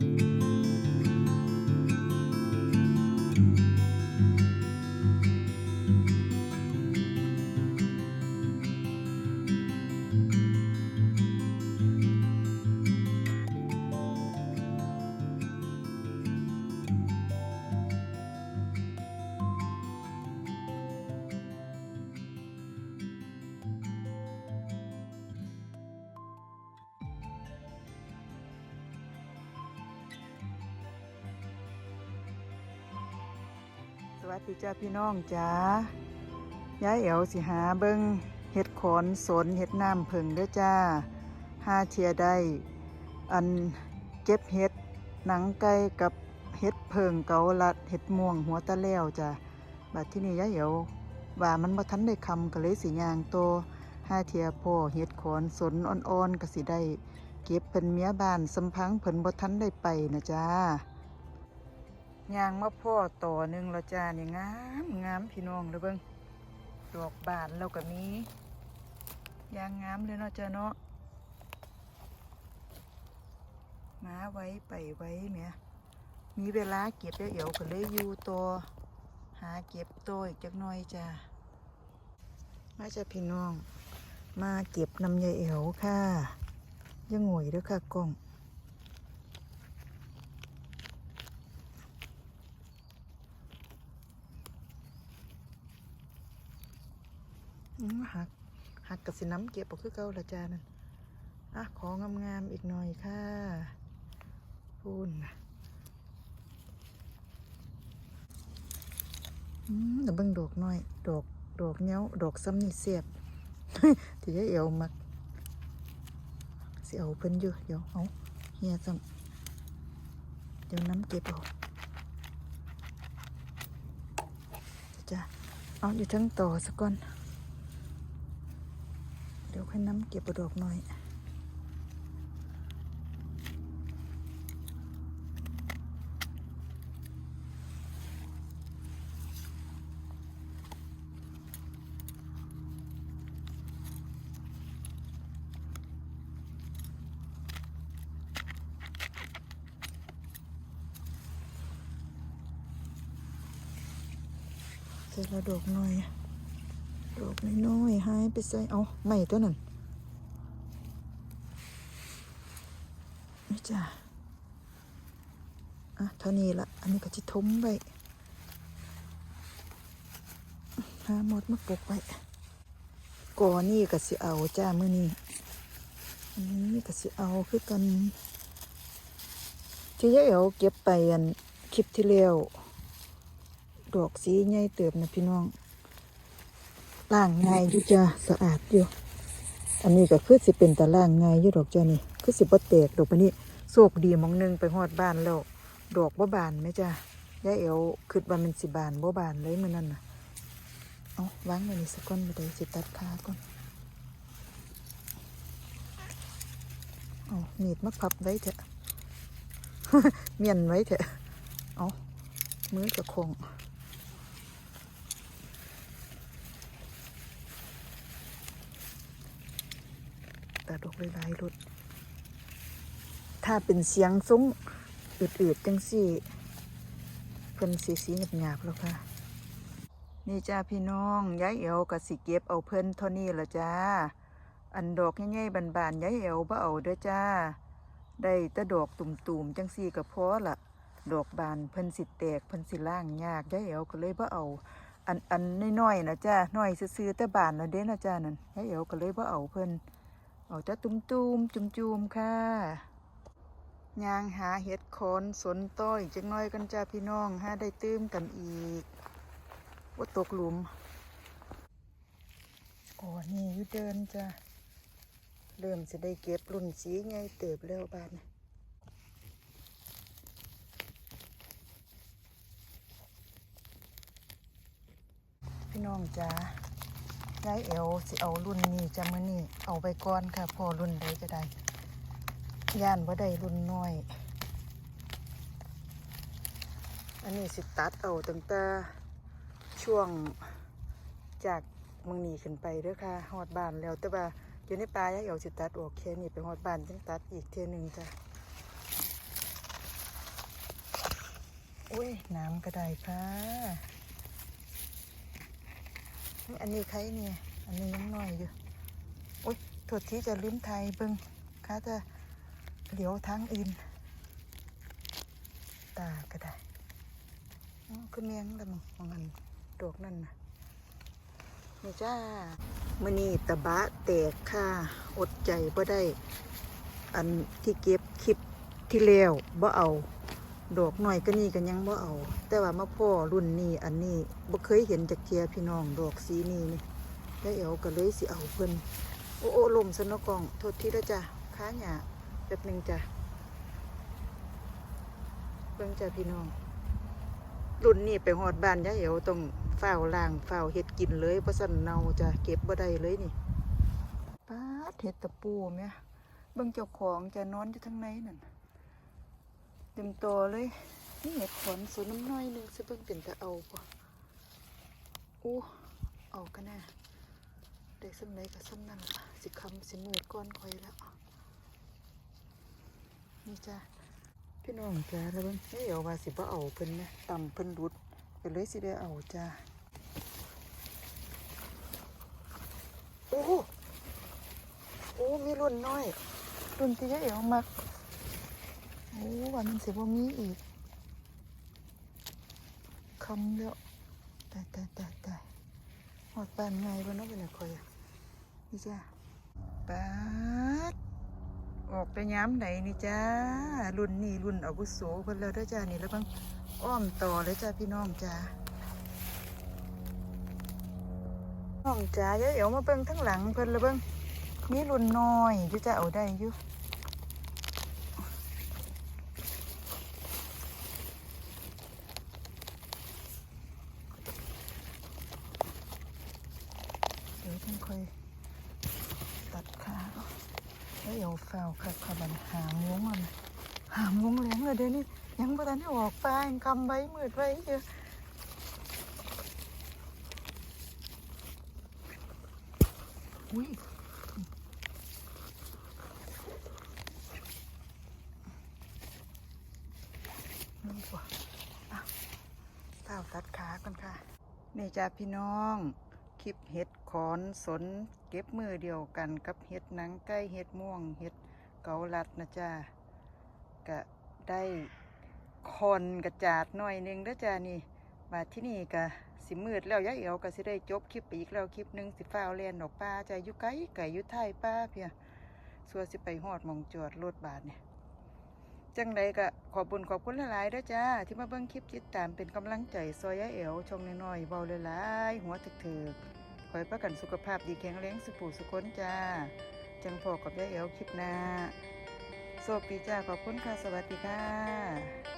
ส วัสดีจ้าพี่น้องจ้ายายเอ๋วสิหาเบิงเห็ดขอนสนเห็ดน้ำผึ่งเด้อจ้าห้าเทียได้ อันเก็บเห็ดหนังไก่กับเห็ดเพิงเกาลัดเห็ดม่วงหัวตะแล้วจ้าบัดที่นี่ยายเอ๋วว่ามันบ่ทันได้คำก็เลยสิยางโตห้าเทียพ่อเห็ดขอนสนอ่อนๆก็สิได้ เก็บเป็นเมียบ้านสำพังเพิ่นบ่ทันได้ไปนะจ้า ยางมาพ่อต่อหนึ่งแล้วจ้านี่งามงามพี่น้องเลยเบิ้งดอกบานเราก็มียางงามเลยเนาะจ้าเนาะมาไว้ไปไว้เมียมีเวลาเก็บแล้วเอ๋วก็เลยอยู่ตัวหาเก็บตัวอีกจักหน่อยจ้ามาจ้าพี่น้อง มาเก็บน้ำยายเอ๋วค่ะยังงวยเด้วยค่ะกล้อง หักหักกับสิน้ำเก็บเอาคือเก่าละจานั่นอะของงามๆอีกหน่อยค่ะพูนน่ะอืมเดี๋ยวเบิ่งดอกหน่อย ดอกดอกเงี้ยวดอกซ้ำนี่เสียบที่จะเอวมักเสิเอาเพิ่นอยู่เดี๋ยวเอาเฮียซ้ำเดี๋ยวน้ำเก็บเอาจ้ะเอาอยู่ทั้งต่อสักก่อน ดี๋ยวค่อยน้ำเก็บเอาดอกหน่อยเสร็จแล้วดอกหน่อย ดอกน้อยๆหายไปใส่เอาไม่ตัวนั้นนี่จ้ะอะเท่านี้ละอันนี้ก็จะทุ่มไว้หาหมดมาปลูกไว้ก่อนี่ก็สิเอาจ้ามื่อนี้อันนี้ก็สิเอาคือกันที่ยายเอาเก็บไปอันคลิปที่แล้วดอกสีใหญ่เติบนะพี่น้อง ล่างง่ายอยู่จ้าสะอาดอยู่ อันนี้ก็คือสิเป็นตาล่างง่ายอยู่ดอกจ้านี่คือสิบ่แตกดอกปนี้โศกดีมองหนึงไปฮอดบ้านแล้วดอกบ่บานไหมจ้ายายเอ๋วคิดว่ามันสิบานบ่บานเลยมื้อนั้นน่ะเอาวางไว้นี่สักก้อนบ่ได้สิตัดขาก่อนเอามีดมาพับไว้เถอะเมียนไว้เถอะเอามือกับคง ต่ดอกหลายๆรุดถ้าเป็นเสียงซุ้งอืดๆจังสี่เพิ่นสีสีหยาบๆแล้วค่ะ นี่จ้าพี่น้องยายเอวกับสิเก็บเอาเพิ่นเท่านี้ละจ้า อันดอกง่ายๆบานๆยายเอวบ่เอาเด้อจ้า ได้แต่ดอกตุ่มๆจังสี่ก็พอละดอกบานเพิ่นสิแตกเพิ่นสิล่างยากยายเอวก็เลยบ่เอาอันอันน้อยๆนะจ้าน้อยซื่อๆแต่บานนะเด้นะจ้านั่นยายเอวก็เลยบ่เอาเพิ่น เอาแต่ตุ้มตุมจุมจุมๆค่ะยางหาเห็ดโคนสนต้อยจังน้อยกันจ้าพี่น้องหาได้ตื้มกันอีกว่าตกหลุมโอ้นี่ยู่เดินจ้าเริ่มจะได้เก็บรุ่นสีไงเติบแล้วบ้านพี่น้องจ้า ยายเอวสิเอารุ่นนี้จะมือนี่เอาไปก่อนค่ะ พอรุ่นใดก็ได้ ย่านว่าได้รุ่นน้อย อันนี้สิตัดเอาตั้งแต่ช่วงจากเมืองนี้ขึ้นไปเด้อค่ะฮอดบานแล้วแต่ว่าอยู่ในป่ายายเอวสิตัดออกแค่นี้ไปฮอดบานจังตัดอีกเทียนึงจ้ะอุ้ยน้ำก็ได้ค่ะ อันนี้ใครเนี่ย อันนี้ยังน้อยอยู่อุ้ยโทษที่จะลืมไทยเบิ่งค่ะจะเหลียวทางอื่นตาก็ได้อ๋อคือเมียงละมึงมองอันดอกนั่นนะนี่จ้ามื่อนี้ตะบะแตกค่ะ อดใจบ่ได้ อันที่เก็บคลิปที่แล้วบ่เอา ดอกหน่อยก็นี่ก็ยังบ่เอา แต่ว่ามาพ่อรุ่นนี้อันนี้บ่เคยเห็นจากเทียพี่น้องดอกสีนี้นี่แล้เอวก็เลยสิเอาเพิ่นโอ้โอ้ลมสนกองโทษทีละจ้ะค้าหยาแป๊บหนึงจ้ะเบิ่งจ้ะพี่น้อง รุ่นนี้ไปหอดบ้านยายเอวต้องเฝ้าวล่างเฝ้าวเฮ็ดกินเลยเพราะสันเนาจ้ะเก็บบ่ได้เลยนี่ป๊าเห็ดตะปูแม่เบิ่งเจ้าของจะนอนอยู่ทางในนั่น ต็มตัวเลย นี่เห็ดขอนสูน้ำน้อยนึงสิเบิ่งเป็นแตะเอาปะอู้เอากันแน่ได้สำไรกับสำนั่นละสิคำสิมืดก้อนคอยแล้ว นี่จ้าพี่น้องจ้าแล้วเบิ่งเอ้ยเอาว่าสิบ่เอาเพิ่นนะต่ำเพิ่นรุดก็เลยสิได้เอาจ้าโอ้โอ้มีรุ่นน้อย รุ่นที่ยายเอวมัก โอ้วันมันสิบ่มีอีกคำแล้วตายตายตายตายหอดปานไงบ่เนาะเป็นอะไรคอยอะนี่จ้าปาดออกไปย้ำไหนนี่จ้ารุ่นนี้รุ่นอาวุโสเพิ่นแล้วด้อจ้านี่แล้วบังอ้อมต่อเลยจ้าพี่น้องจ้าน้องจ้าเยเอ๋วมาเบิ่งทั้งหลังเพิ่นล้วเบิ่งมีรุ่นน้อยอยู่จ้าเอาได้อยู่ เดี๋ยวต้องค่อยตัดขาเอาแล้วเดี๋ยวเฝ้าค่ะค่ะบันหางงวงมันหางงวงแหลงเลยเดี๋ยวนี้ยังบ่ทันได้ออกปลายังกำไว้มืดไว้เยอะอุ้ยนี่กว่าอะเฝ้าตัดขาก่อนค่ะ นี่จ้าพี่น้อง คลิปเห็ดขอนสนเก็บมือเดียวกันกับเห็ดหนังไก่เห็ดม่วงเห็ดเกาลัดนะจ้ากะได้คอนกระจาดหน่อยหนึงเด้อจ้านี่มาที่นี่กะสิมืดแล้วยายเอ๋วก็สิได้จบคลิปปอีกแล้วคลิปหนึงสิฟ้าวเลียนออกป้าจ้าอยู่ไกลไก่ยู่ท้ายป้าเพียสัวสิไปหอดมองจอดรถบาทเนี่ย จังใดก็ขอบบุญขอบคุณหลายๆด้อจ้า ที่มาเบิ้งคลิปติดตามเป็นกำลังใจซอยยะเอ๋วชมน้อยๆเบาหลายๆหัวถึกๆขอให้ประกันสุขภาพดีแข็งแรงสุขปู่สุขคนจ้า จังพอกับยะเอ๋วคลิปหน้าโชคดีจ้าขอบคุณค่ะสวัสดีค่ะ